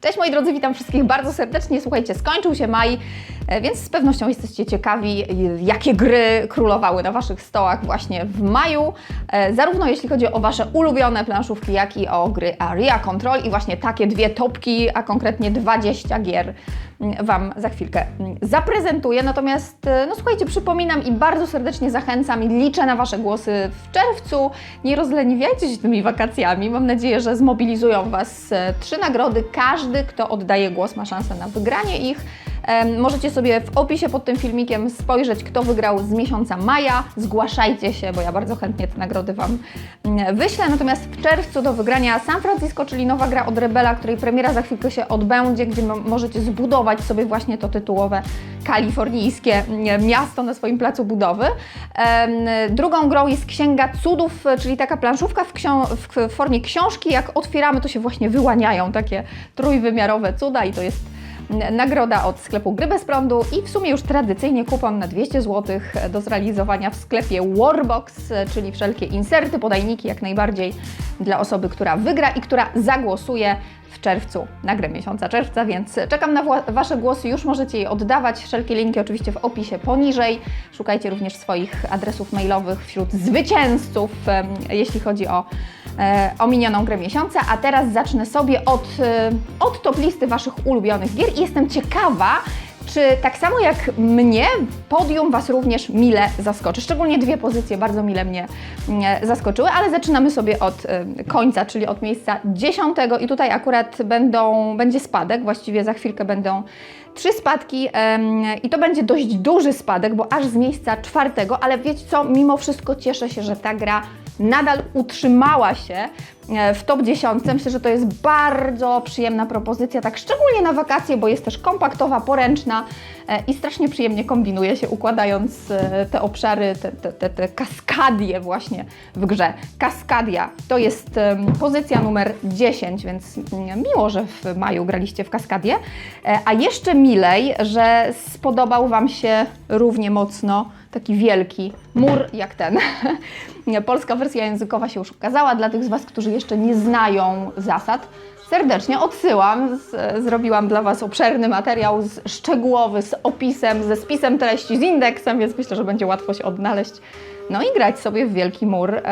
Cześć moi drodzy, witam wszystkich bardzo serdecznie. Słuchajcie, skończył się maj, e, więc z pewnością jesteście ciekawi, jakie gry królowały na Waszych stołach właśnie w maju. E, Zarówno jeśli chodzi o Wasze ulubione planszówki, jak i o gry Area Control i właśnie takie dwie topki, a konkretnie 20 gier Wam za chwilkę zaprezentuję. Natomiast, e, no słuchajcie, przypominam i bardzo serdecznie zachęcam i liczę na Wasze głosy w czerwcu. Nie rozleniwiajcie się tymi wakacjami. Mam nadzieję, że zmobilizują Was e, trzy nagrody. Każdy, kto oddaje głos, ma szansę na wygranie ich. Możecie sobie w opisie pod tym filmikiem spojrzeć, kto wygrał z miesiąca maja. Zgłaszajcie się, bo ja bardzo chętnie te nagrody Wam mm, wyślę. Natomiast w czerwcu do wygrania San Francisco, czyli nowa gra od Rebela, której premiera za chwilkę się odbędzie, gdzie mo- możecie zbudować sobie właśnie to tytułowe kalifornijskie miasto na swoim placu budowy. Drugą grą jest Księga Cudów, czyli taka planszówka w, w formie książki. Jak otwieramy, to się właśnie wyłaniają takie trójwymiarowe cuda i to jest nagroda od sklepu Gry Bez Prądu i w sumie już tradycyjnie kupon na 200 zł do zrealizowania w sklepie Warbox, czyli wszelkie inserty, podajniki jak najbardziej dla osoby, która wygra i która zagłosuje w czerwcu, na grę miesiąca czerwca, więc czekam na Wasze głosy, już możecie je oddawać. Wszelkie linki oczywiście w opisie poniżej. Szukajcie również swoich adresów mailowych wśród zwycięzców, jeśli chodzi o o minioną grę miesiąca, a teraz zacznę sobie od, e, od top listy Waszych ulubionych gier i jestem ciekawa, czy tak samo jak mnie, podium Was również mile zaskoczy. Szczególnie dwie pozycje bardzo mile mnie mm, zaskoczyły, ale zaczynamy sobie od e, końca, czyli od miejsca dziesiątego i tutaj akurat będą, będzie spadek, właściwie za chwilkę będą trzy spadki i to będzie dość duży spadek, bo aż z miejsca czwartego, ale wiecie co, mimo wszystko cieszę się, że ta gra nadal utrzymała się w top 10. Myślę, że to jest bardzo przyjemna propozycja, tak szczególnie na wakacje, bo jest też kompaktowa, poręczna e, i strasznie przyjemnie kombinuje się, układając e, te obszary, te, te, te, te kaskadie właśnie w grze. Kaskadia to jest pozycja numer 10, więc miło, że w maju graliście w Kaskadię. E, A jeszcze milej, że spodobał Wam się równie mocno taki wielki mur jak ten. Polska wersja językowa się już ukazała. Dla tych z Was, którzy jeszcze nie znają zasad, serdecznie odsyłam. Z, zrobiłam dla Was obszerny materiał z, szczegółowy, z opisem, ze spisem treści, z indeksem, więc myślę, że będzie łatwo się odnaleźć. No i grać sobie w wielki mur,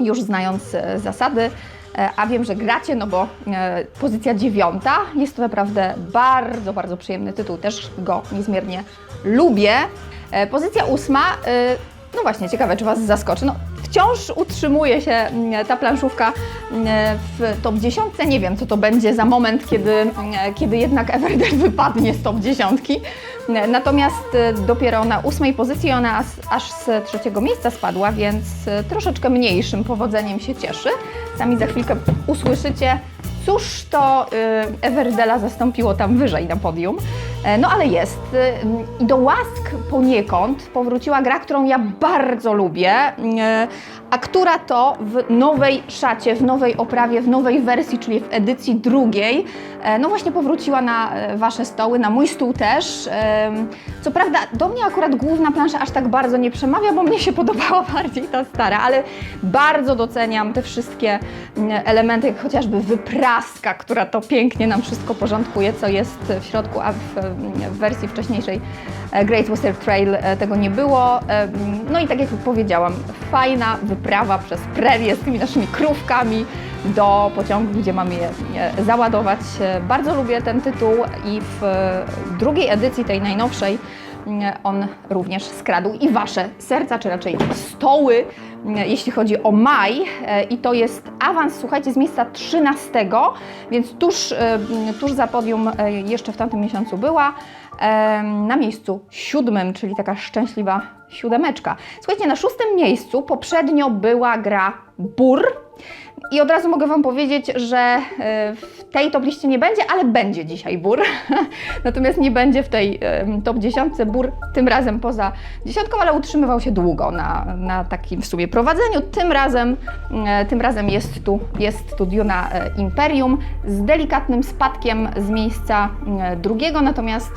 już znając e, zasady. E, A wiem, że gracie, no bo e, pozycja dziewiąta jest to naprawdę bardzo, bardzo przyjemny tytuł. Też go niezmiernie lubię. Pozycja ósma, no właśnie, ciekawe, czy Was zaskoczy. No, wciąż utrzymuje się mm, ta planszówka mm, w top 10. Nie wiem, co to będzie za moment, kiedy, mm, kiedy jednak Everdell wypadnie z top 10. Natomiast e, dopiero na ósmej pozycji ona aż, z trzeciego miejsca spadła, więc e, troszeczkę mniejszym powodzeniem się cieszy. Sami za chwilkę usłyszycie, cóż to y, Everdela zastąpiło tam wyżej na podium. E, No ale jest. Y, I do łask poniekąd powróciła gra, którą ja bardzo lubię, y, a która to w nowej szacie, w nowej oprawie, w nowej wersji, czyli w edycji drugiej, e, no właśnie powróciła na e, Wasze stoły, na mój stół też. Co prawda do mnie akurat główna plansza aż tak bardzo nie przemawia, bo mnie się podobała bardziej ta stara, ale bardzo doceniam te wszystkie mm, elementy, jak chociażby wypraska, która to pięknie nam wszystko porządkuje, co jest w środku, a w, w wersji wcześniejszej e, Great Western Trail e, tego nie było. Em, No i tak jak powiedziałam, fajna wyprawa przez prerię z tymi naszymi krówkami do pociągu, gdzie mamy je e, załadować. E, Bardzo lubię ten tytuł i w e, drugiej edycji, tej najnowszej, on również skradł i Wasze serca, czy raczej stoły, jeśli chodzi o maj. E, I to jest awans, słuchajcie, z miejsca 13, więc tuż, e, tuż za podium e, jeszcze w tamtym miesiącu była. Na miejscu siódmym, czyli taka szczęśliwa siódemeczka. Słuchajcie, na szóstym miejscu poprzednio była gra Bur. I od razu mogę Wam powiedzieć, że e, w tej top liście nie będzie, ale będzie dzisiaj bur. Natomiast nie będzie w tej top 10 bur, tym razem poza dziesiątką, ale utrzymywał się długo na, na takim w sumie prowadzeniu. Tym razem, e, tym razem jest tu, jest tu Duna e, Imperium z delikatnym spadkiem z miejsca e, drugiego, natomiast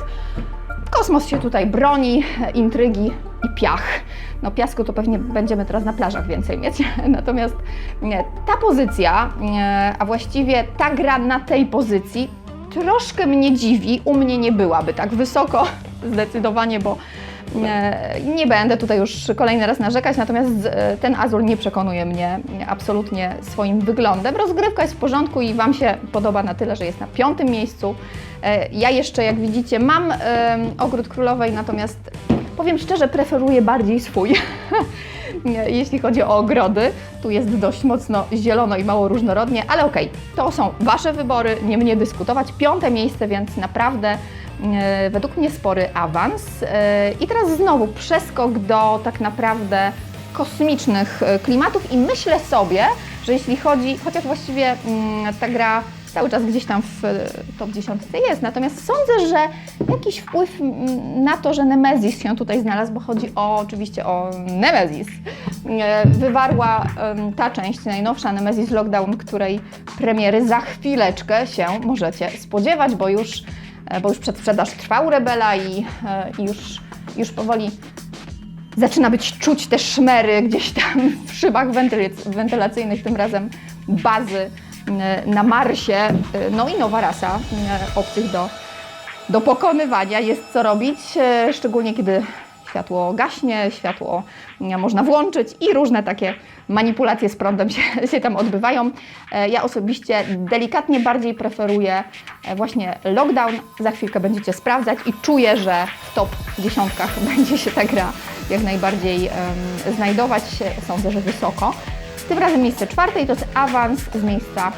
Kosmos się tutaj broni, intrygi i piach. No piasku to pewnie będziemy teraz na plażach więcej mieć. Natomiast ta pozycja, a właściwie ta gra na tej pozycji troszkę mnie dziwi. U mnie nie byłaby tak wysoko, zdecydowanie, bo e, nie będę tutaj już kolejny raz narzekać, natomiast e, ten Azul nie przekonuje mnie absolutnie swoim wyglądem. Rozgrywka jest w porządku i Wam się podoba na tyle, że jest na piątym miejscu. E, Ja jeszcze, jak widzicie, mam em, Ogród Królowej, natomiast powiem szczerze, preferuję bardziej swój. Jeśli chodzi o ogrody, tu jest dość mocno zielono i mało różnorodnie, ale okej, to są Wasze wybory, nie mnie dyskutować. Piąte miejsce, więc naprawdę e, według mnie spory awans. E, I teraz znowu przeskok do tak naprawdę kosmicznych e, klimatów i myślę sobie, że jeśli chodzi, chociaż właściwie mm, ta gra cały czas gdzieś tam w e, top 10 jest, natomiast sądzę, że jakiś wpływ na to, że Nemesis się tutaj znalazł, bo chodzi o, oczywiście o Nemesis, e, wywarła ta część najnowsza Nemesis Lockdown, której premiery za chwileczkę się możecie spodziewać, bo już, e, bo już przedsprzedaż trwa u Rebela i, i już, już powoli zaczyna być czuć te szmery gdzieś tam w szybach wentylac- wentylacyjnych, tym razem bazy na Marsie. E, No i nowa rasa e, obcych do, do pokonywania. Jest co robić, e, szczególnie kiedy światło gaśnie, światło e, można włączyć i różne takie manipulacje z prądem się, się tam odbywają. E, Ja osobiście delikatnie bardziej preferuję e, właśnie lockdown. Za chwilkę będziecie sprawdzać i czuję, że w top dziesiątkach będzie się ta gra jak najbardziej em, znajdować. Sądzę, że wysoko. Tym razem miejsce czwarte i to jest awans z miejsca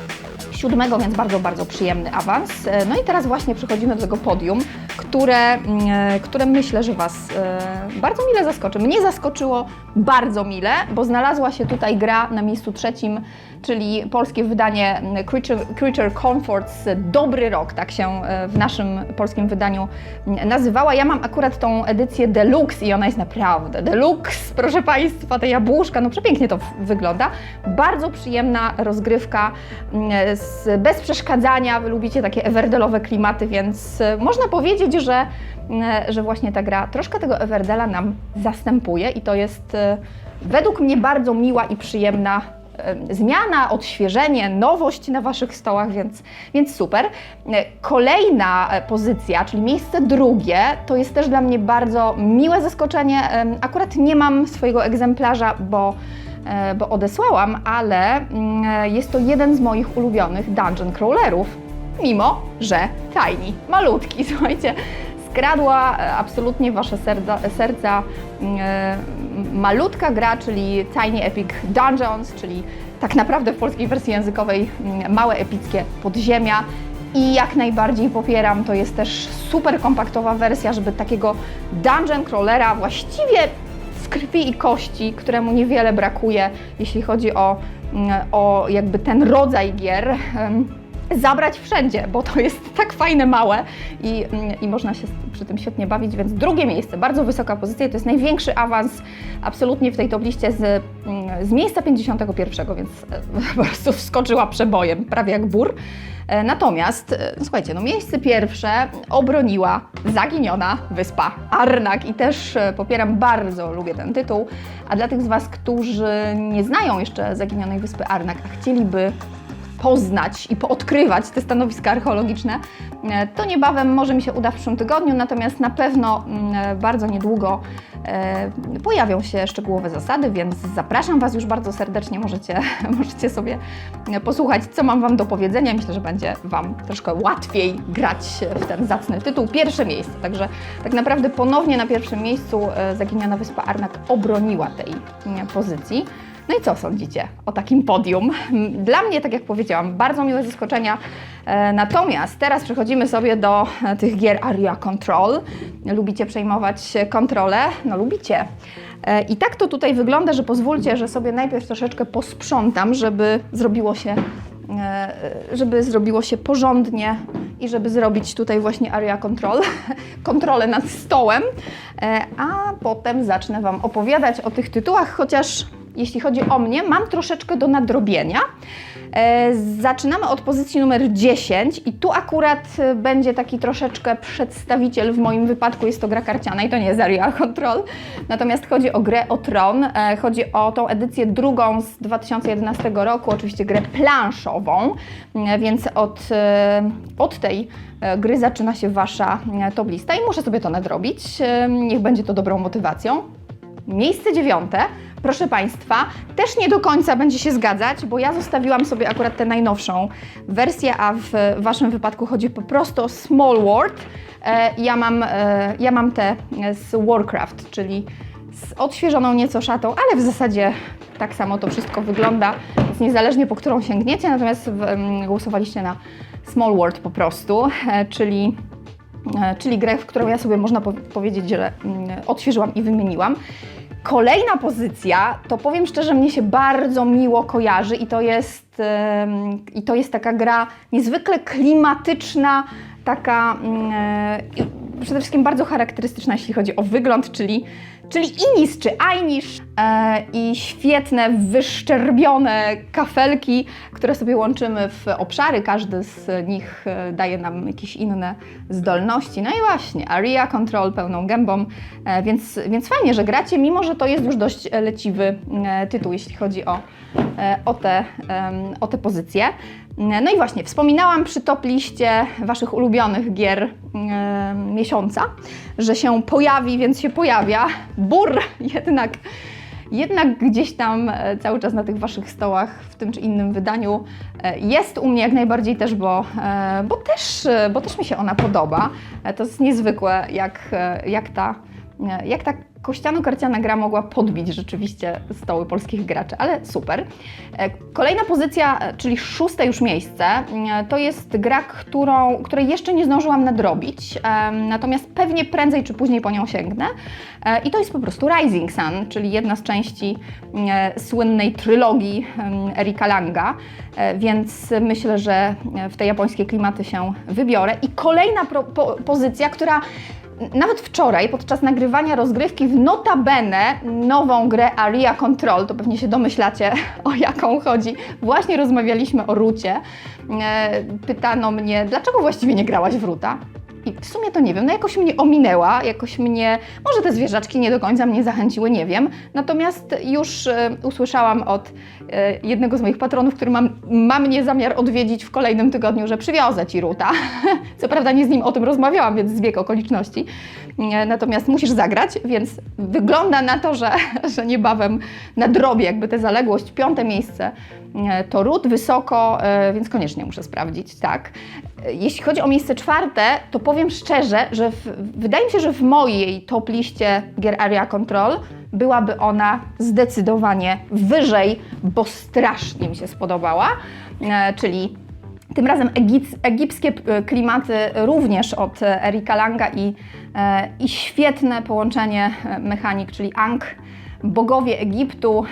siódmego, więc bardzo, bardzo przyjemny awans. E, No i teraz właśnie przechodzimy do tego podium, które, mm, e, które myślę, że Was e, bardzo mile zaskoczy. Mnie zaskoczyło bardzo mile, bo znalazła się tutaj gra na miejscu trzecim, czyli polskie wydanie mm, Creature, Creature Comforts Dobry Rok, tak się w naszym polskim wydaniu mm, nazywała. Ja mam akurat tą edycję deluxe i ona jest naprawdę deluxe, proszę Państwa, te jabłuszka, no przepięknie to wygląda. Bardzo przyjemna rozgrywka, mm, bez przeszkadzania. Wy lubicie takie ewerdelowe klimaty, więc e, można powiedzieć, że, mm, że właśnie ta gra troszkę tego Everdela nam zastępuje i to jest e, według mnie bardzo miła i przyjemna e, zmiana, odświeżenie, nowość na Waszych stołach, więc, więc super. E, Kolejna e, pozycja, czyli miejsce drugie, to jest też dla mnie bardzo miłe zaskoczenie. Akurat nie mam swojego egzemplarza, bo, e, bo odesłałam, ale mm, e, jest to jeden z moich ulubionych dungeon crawlerów, mimo że tiny, malutki, słuchajcie. Skradła e, absolutnie Wasze serca, serca e, malutka gra, czyli Tiny Epic Dungeons, czyli tak naprawdę w polskiej wersji językowej mm, małe epickie podziemia. I jak najbardziej popieram, to jest też super kompaktowa wersja, żeby takiego dungeon crawlera właściwie krwi i kości, któremu niewiele brakuje, jeśli chodzi o, mm, o jakby ten rodzaj gier. zabrać wszędzie, bo to jest tak fajne, małe i, mm, i można się przy tym świetnie bawić, więc drugie miejsce, bardzo wysoka pozycja, to jest największy awans absolutnie w tej top liście z, mm, z miejsca 51, więc e, po prostu wskoczyła przebojem, prawie jak bór. E, Natomiast, e, no słuchajcie, no miejsce pierwsze obroniła zaginiona wyspa Arnak i też e, popieram, bardzo lubię ten tytuł, a dla tych z Was, którzy nie znają jeszcze zaginionej wyspy Arnak, a chcieliby poznać i poodkrywać te stanowiska archeologiczne, e, to niebawem może mi się uda w przyszłym tygodniu, natomiast na pewno mm, bardzo niedługo e, pojawią się szczegółowe zasady, więc zapraszam Was już bardzo serdecznie, możecie, możecie sobie posłuchać, co mam Wam do powiedzenia. Myślę, że będzie Wam troszkę łatwiej grać w ten zacny tytuł. Pierwsze miejsce, także tak naprawdę ponownie na pierwszym miejscu e, zaginiona wyspa Arnak obroniła tej mm, pozycji. No i co sądzicie o takim podium? Dla mnie, tak jak powiedziałam, bardzo miłe zaskoczenia. E, Natomiast teraz przechodzimy sobie do e, tych gier Area Control. Lubicie przejmować kontrolę? No lubicie. E, I tak to tutaj wygląda, że pozwólcie, że sobie najpierw troszeczkę posprzątam, żeby zrobiło się żeby zrobiło się porządnie i żeby zrobić tutaj właśnie area control, kontrolę nad stołem, a potem zacznę Wam opowiadać o tych tytułach, chociaż jeśli chodzi o mnie, mam troszeczkę do nadrobienia. E, Zaczynamy od pozycji numer 10 i tu akurat e, będzie taki troszeczkę przedstawiciel, w moim wypadku jest to gra karciana i to nie jest Area Control, natomiast chodzi o grę o Tron, e, chodzi o tą edycję drugą z 2011 roku, oczywiście grę planszową, więc od, od tej gry zaczyna się Wasza top lista i muszę sobie to nadrobić, niech będzie to dobrą motywacją. Miejsce dziewiąte, proszę Państwa, też nie do końca będzie się zgadzać, bo ja zostawiłam sobie akurat tę najnowszą wersję, a w Waszym wypadku chodzi po prostu o Small World. E, Ja mam, e, ja mam tę z Warcraft, czyli z odświeżoną nieco szatą, ale w zasadzie tak samo to wszystko wygląda, więc niezależnie po którą sięgniecie, natomiast głosowaliście na Small World po prostu, e, czyli czyli grę, w którą ja sobie można po powiedzieć, że mm, odświeżyłam i wymieniłam. Kolejna pozycja, to powiem szczerze, mnie się bardzo miło kojarzy i to jest, i to jest taka gra niezwykle klimatyczna, taka mm, e, przede wszystkim bardzo charakterystyczna, jeśli chodzi o wygląd, czyli, czyli Inis czy Ainisz e, i świetne, wyszczerbione kafelki, które sobie łączymy w obszary. Każdy z nich e, daje nam jakieś inne zdolności. No i właśnie, Area Control pełną gębą, e, więc, więc fajnie, że gracie, mimo że to jest już dość e, leciwy e, tytuł, jeśli chodzi o, e, o, te, o te pozycje. No i właśnie, wspominałam przy top liście Waszych ulubionych gier e, miesiąca, że się pojawi, więc się pojawia. Bur jednak, jednak gdzieś tam e, cały czas na tych Waszych stołach w tym czy innym wydaniu e, jest u mnie jak najbardziej też, bo, e, bo, też, bo też mi się ona podoba. To jest niezwykłe, jak, jak ta jak ta kościano-karciana gra mogła podbić rzeczywiście stoły polskich graczy, ale super. E, Kolejna pozycja, e, czyli szóste już miejsce, e, to jest gra, którą, której jeszcze nie zdążyłam nadrobić, natomiast pewnie prędzej czy później po nią sięgnę. I to jest po prostu Rising Sun, czyli jedna z części słynnej trylogii Erika Langa, więc myślę, że w te japońskie klimaty się wybiorę. I kolejna po, pozycja, która nawet wczoraj, podczas nagrywania rozgrywki w notabene nową grę Aria Control, to pewnie się domyślacie o jaką chodzi, właśnie rozmawialiśmy o Rucie. E, Pytano mnie, dlaczego właściwie nie grałaś w Ruta? I w sumie to nie wiem, no jakoś mnie ominęła, jakoś mnie, może te zwierzaczki nie do końca mnie zachęciły, nie wiem. Natomiast już e, usłyszałam od e, jednego z moich patronów, który mam, ma mnie zamiar odwiedzić w kolejnym tygodniu, że przywiozę Ci Ruta. Co prawda nie z nim o tym rozmawiałam, więc zbieg okoliczności. E, Natomiast musisz zagrać, więc wygląda na to, że, że niebawem nadrobię jakby tę zaległość. Piąte miejsce to Rut, wysoko, e, więc koniecznie muszę sprawdzić, tak. E, Jeśli chodzi o miejsce czwarte, to powiem szczerze, że w, wydaje mi się, że w mojej top liście gier Area Control byłaby ona zdecydowanie wyżej, bo strasznie mi się spodobała, e, czyli tym razem egipskie e, klimaty również od e, Erika Langa i, e, i świetne połączenie e, mechanik, czyli Ankh, bogowie Egiptu.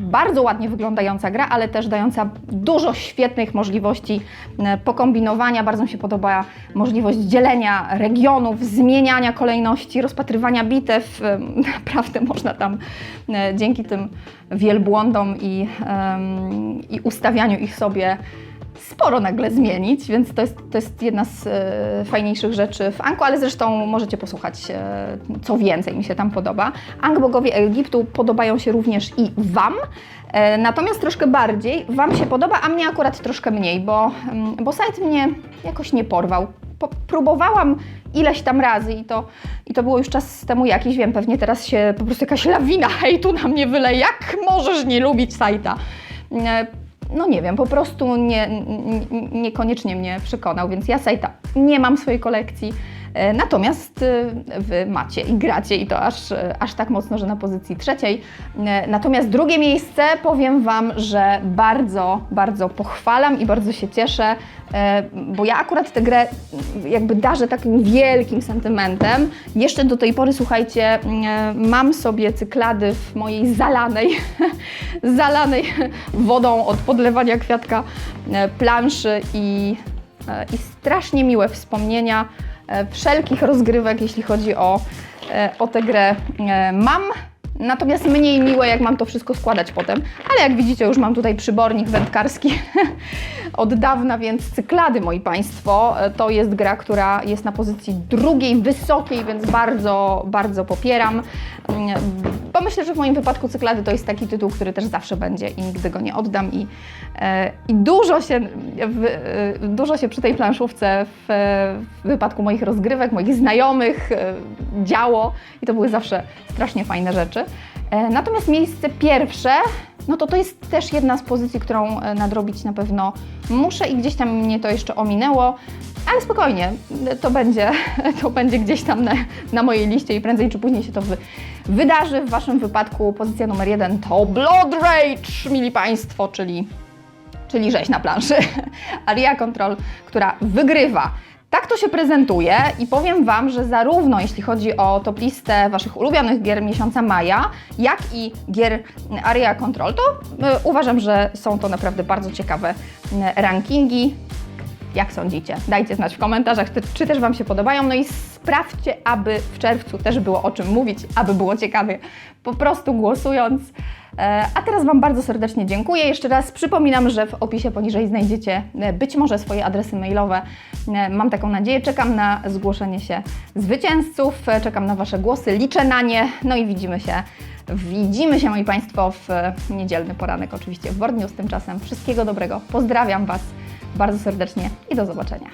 bardzo ładnie wyglądająca gra, ale też dająca dużo świetnych możliwości pokombinowania. Bardzo mi się podoba możliwość dzielenia regionów, zmieniania kolejności, rozpatrywania bitew. Naprawdę można tam e, dzięki tym wielbłądom i, i ustawianiu ich sobie sporo nagle zmienić, więc to jest, to jest jedna z e, fajniejszych rzeczy w Anku, ale zresztą możecie posłuchać, e, co więcej mi się tam podoba. Ank Bogowie Egiptu podobają się również i Wam, e, natomiast troszkę bardziej Wam się podoba, a mnie akurat troszkę mniej, bo, mm, bo sajt mnie jakoś nie porwał. Po, próbowałam ileś tam razy i to, i to było już czas temu jakiś, wiem, pewnie teraz się po prostu jakaś lawina hejtu na mnie wyleje. Jak możesz nie lubić sajta? E, no nie wiem, po prostu nie, nie, niekoniecznie mnie przekonał, więc ja Sajta nie mam swojej kolekcji. E, Natomiast e, Wy macie i gracie i to aż, e, aż tak mocno, że na pozycji trzeciej. Natomiast drugie miejsce powiem Wam, że bardzo, bardzo pochwalam i bardzo się cieszę, bo ja akurat tę grę jakby darzę takim wielkim sentymentem. Jeszcze do tej pory, słuchajcie, mam sobie cyklady w mojej zalanej, zalanej wodą od podlewania kwiatka planszy i, i strasznie miłe wspomnienia wszelkich rozgrywek, jeśli chodzi o, e, o tę grę e, mam. Natomiast mniej miłe, jak mam to wszystko składać potem. Ale jak widzicie, już mam tutaj przybornik wędkarski od dawna, więc cyklady, moi Państwo, to jest gra, która jest na pozycji drugiej, wysokiej, więc bardzo, bardzo popieram. Mm, Bo myślę, że w moim wypadku cyklady to jest taki tytuł, który też zawsze będzie i nigdy go nie oddam. I, e, i dużo, się, e, dużo się przy tej planszówce w, w wypadku moich rozgrywek, moich znajomych e, działo i to były zawsze strasznie fajne rzeczy. E, Natomiast miejsce pierwsze, no to to jest też jedna z pozycji, którą e, nadrobić na pewno muszę i gdzieś tam mnie to jeszcze ominęło, ale spokojnie, to będzie, to będzie gdzieś tam na, na mojej liście i prędzej czy później się to wy, wydarzy. W Waszym wypadku pozycja numer jeden to Blood Rage, mili Państwo, czyli, czyli rzeź na planszy. Aria Control, która wygrywa. Tak to się prezentuje i powiem Wam, że zarówno jeśli chodzi o top listę Waszych ulubionych gier miesiąca maja, jak i gier Area Control, to y, uważam, że są to naprawdę bardzo ciekawe rankingi. Jak sądzicie? Dajcie znać w komentarzach, czy- też Wam się podobają. No i sprawdźcie, aby w czerwcu też było o czym mówić, aby było ciekawie, po prostu głosując. E, A teraz Wam bardzo serdecznie dziękuję. Jeszcze raz przypominam, że w opisie poniżej znajdziecie e, być może swoje adresy mailowe. E, Mam taką nadzieję. Czekam na zgłoszenie się zwycięzców, czekam na Wasze głosy, liczę na nie. No i widzimy się. Widzimy się, moi Państwo, w niedzielny poranek, oczywiście w Board News. Tymczasem wszystkiego dobrego. Pozdrawiam Was bardzo serdecznie i do zobaczenia.